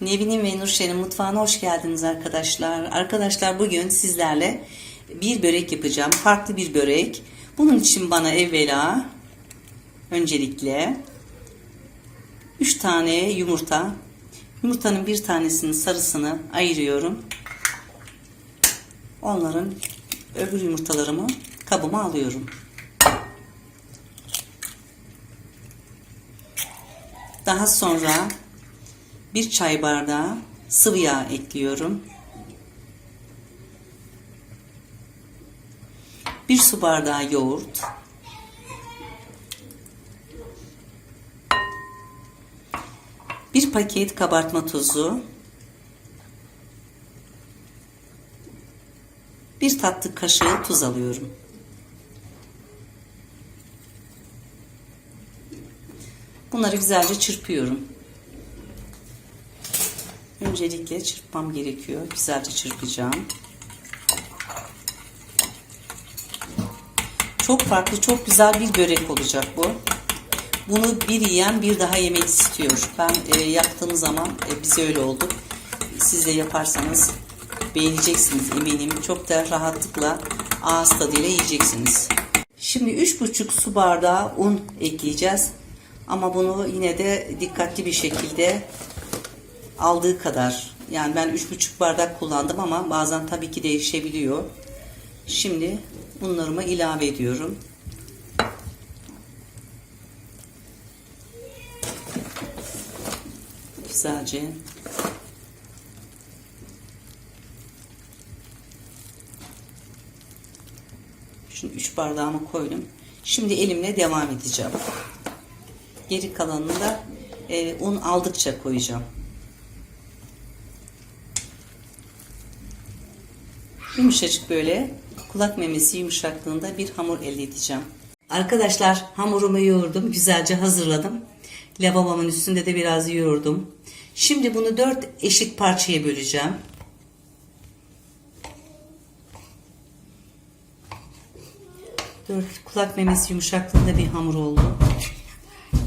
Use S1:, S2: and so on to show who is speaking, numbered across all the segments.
S1: Nevin'in ve Nurşen'in mutfağına hoş geldiniz arkadaşlar. Arkadaşlar bugün sizlerle bir börek yapacağım. Farklı bir börek. Bunun için bana evvela öncelikle 3 tane yumurta. Yumurtanın bir tanesinin sarısını ayırıyorum. Onların öbür yumurtalarımı kabıma alıyorum. Daha sonra bir çay bardağı sıvı yağ ekliyorum. Bir su bardağı yoğurt. Bir paket kabartma tozu. Bir tatlı kaşığı tuz alıyorum. Bunları güzelce çırpıyorum. Öncelikle çırpmam gerekiyor. Güzelce çırpacağım. Çok farklı, çok güzel bir börek olacak bu. Bunu bir yiyen bir daha yemek istiyor. Ben e, yaptığım zaman e, bize öyle oldu. Siz de yaparsanız beğeneceksiniz eminim. Çok da rahatlıkla ağız tadıyla yiyeceksiniz. Şimdi 3,5 su bardağı un ekleyeceğiz. Ama bunu yine de dikkatli bir şekilde aldığı kadar. Yani ben 3,5 bardak kullandım ama bazen tabii ki değişebiliyor. Şimdi bunlarımı ilave ediyorum. Güzelce Şimdi 3 bardağımı koydum. Şimdi elimle devam edeceğim. Geri kalanını da e, un aldıkça koyacağım. Yumuşacık böyle kulak memesi yumuşaklığında bir hamur elde edeceğim. Arkadaşlar hamurumu yoğurdum. Güzelce hazırladım. Lavabomun üstünde de biraz yoğurdum. Şimdi bunu dört eşit parçaya böleceğim. Dört kulak memesi yumuşaklığında bir hamur oldu.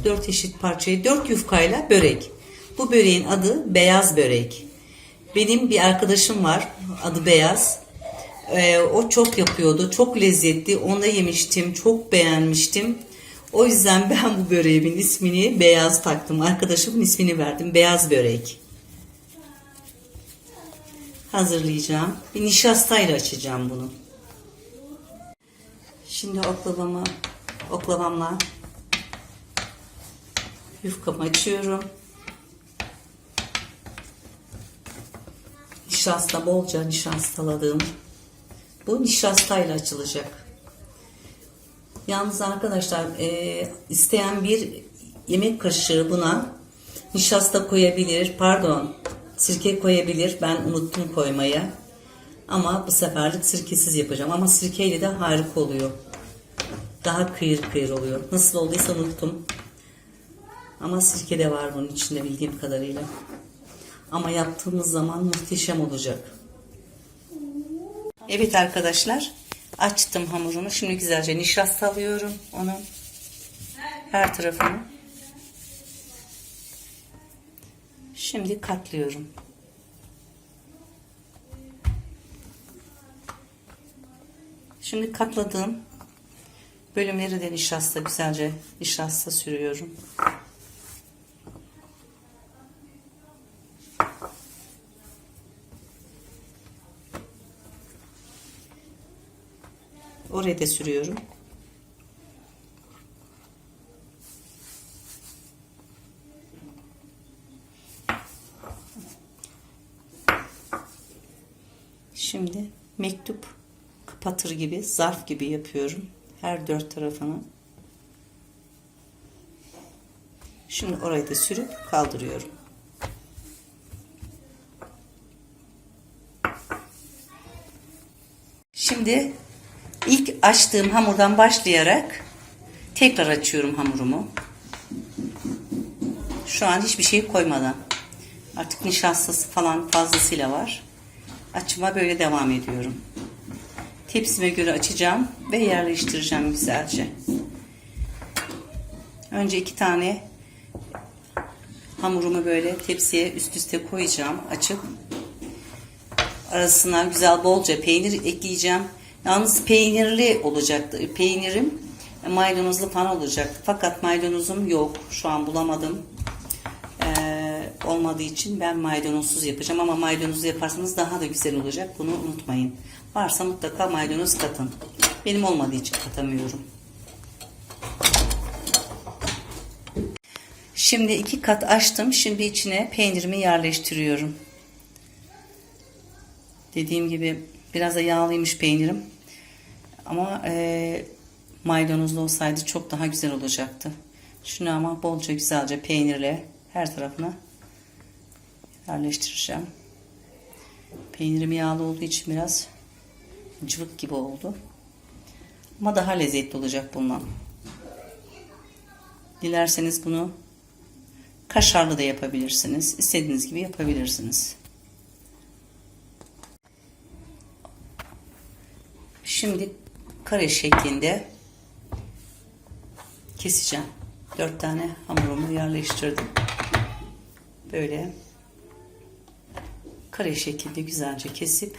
S1: Dört eşit parçayı dört yufkayla börek. Bu böreğin adı beyaz börek. Benim bir arkadaşım var adı Beyaz. Ee, o çok yapıyordu. Çok lezzetli. Onu yemiştim. Çok beğenmiştim. O yüzden ben bu böreğimin ismini Beyaz taktım. Arkadaşımın ismini verdim. Beyaz börek. Hazırlayacağım. Bir nişastayla açacağım bunu. Şimdi oklavamı oklavamla yufkamı açıyorum. Nişasta bolca nişastaladım. Bu nişastayla açılacak. Yalnız arkadaşlar e, isteyen bir yemek kaşığı buna nişasta koyabilir. Pardon sirke koyabilir. Ben unuttum koymayı. Ama bu seferlik sirkesiz yapacağım. Ama sirkeyle de harika oluyor. Daha kıyır kıyır oluyor. Nasıl olduysa unuttum. Ama sirke de var bunun içinde bildiğim kadarıyla. Ama yaptığımız zaman muhteşem olacak. Evet arkadaşlar. Açtım hamurumu. Şimdi güzelce nişasta alıyorum onun her tarafını. Şimdi katlıyorum. Şimdi katladığım bölümleri de nişasta güzelce nişasta sürüyorum. Oraya da sürüyorum. Şimdi mektup kapatır gibi, zarf gibi yapıyorum. Her dört tarafını. Şimdi orayı da sürüp kaldırıyorum. Şimdi ilk açtığım hamurdan başlayarak tekrar açıyorum hamurumu. Şu an hiçbir şey koymadan. Artık nişastası falan fazlasıyla var. Açıma böyle devam ediyorum. Tepsime göre açacağım ve yerleştireceğim güzelce. Önce iki tane Hamurumu böyle tepsiye üst üste koyacağım açıp. Arasına güzel bolca peynir ekleyeceğim. Yalnız peynirli olacaktı. Peynirim maydanozlu falan olacaktı. Fakat maydanozum yok. Şu an bulamadım. Ee, olmadığı için ben maydanozsuz yapacağım. Ama maydanozlu yaparsanız daha da güzel olacak. Bunu unutmayın. Varsa mutlaka maydanoz katın. Benim olmadığı için katamıyorum. Şimdi iki kat açtım. Şimdi içine peynirimi yerleştiriyorum. Dediğim gibi biraz da yağlıymış peynirim. Ama e, maydanozlu olsaydı çok daha güzel olacaktı. Şunu ama bolca güzelce peynirle her tarafına yerleştireceğim. Peynirim yağlı olduğu için biraz cıvık gibi oldu. Ama daha lezzetli olacak bundan. Dilerseniz bunu kaşarlı da yapabilirsiniz. İstediğiniz gibi yapabilirsiniz. Şimdi kare şeklinde keseceğim. Dört tane hamurumu yerleştirdim. Böyle kare şekilde güzelce kesip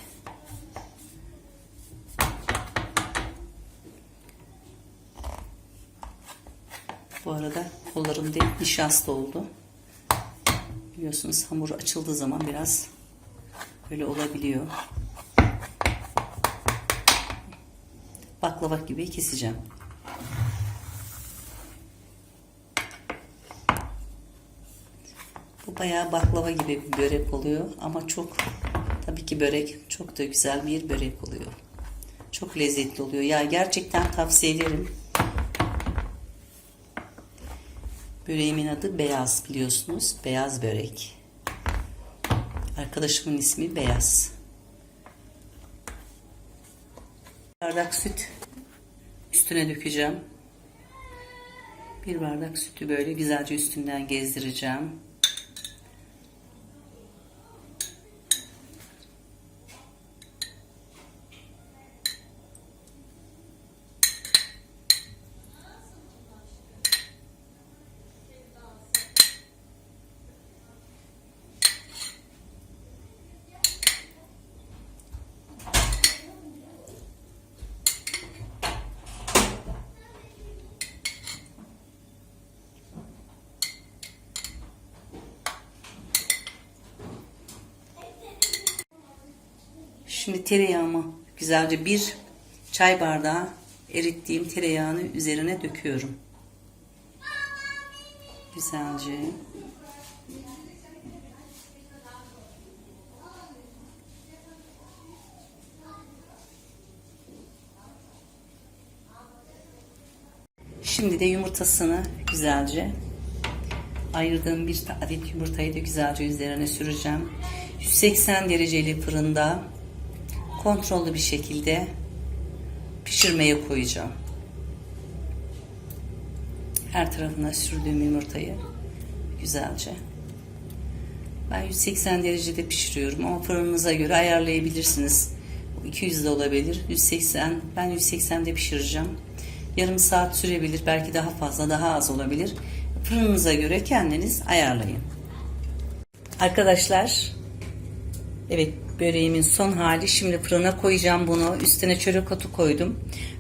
S1: bu arada kollarım da nişasta oldu. Biliyorsunuz hamur açıldığı zaman biraz böyle olabiliyor. Baklava gibi keseceğim. Bu bayağı baklava gibi bir börek oluyor ama çok tabii ki börek çok da güzel bir börek oluyor. Çok lezzetli oluyor. Ya gerçekten tavsiye ederim. Böreğimin adı Beyaz biliyorsunuz. Beyaz börek. Arkadaşımın ismi Beyaz. Bardak süt üstüne dökeceğim. Bir bardak sütü böyle güzelce üstünden gezdireceğim. Şimdi tereyağımı güzelce bir çay bardağı erittiğim tereyağını üzerine döküyorum. Güzelce. Şimdi de yumurtasını güzelce ayırdığım bir adet yumurtayı da güzelce üzerine süreceğim. 180 dereceli fırında kontrollü bir şekilde pişirmeye koyacağım. Her tarafına sürdüğüm yumurtayı güzelce. Ben 180 derecede pişiriyorum ama fırınınıza göre ayarlayabilirsiniz. 200 de olabilir. 180 ben 180'de pişireceğim. Yarım saat sürebilir. Belki daha fazla, daha az olabilir. Fırınınıza göre kendiniz ayarlayın. Arkadaşlar Evet böreğimin son hali. Şimdi fırına koyacağım bunu. Üstüne çörek otu koydum.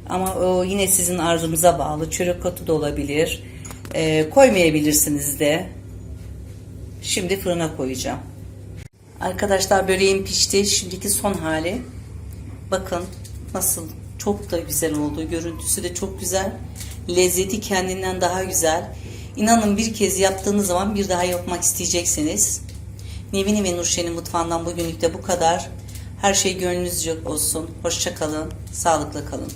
S1: Ama o yine sizin arzumuza bağlı. Çörek otu da olabilir. Ee, koymayabilirsiniz de. Şimdi fırına koyacağım. Arkadaşlar böreğim pişti. Şimdiki son hali. Bakın nasıl çok da güzel oldu. Görüntüsü de çok güzel. Lezzeti kendinden daha güzel. İnanın bir kez yaptığınız zaman bir daha yapmak isteyeceksiniz. Nevini ve Nurşen'in mutfağından bugünlük de bu kadar. Her şey gönlünüzce olsun. Hoşça kalın. Sağlıkla kalın.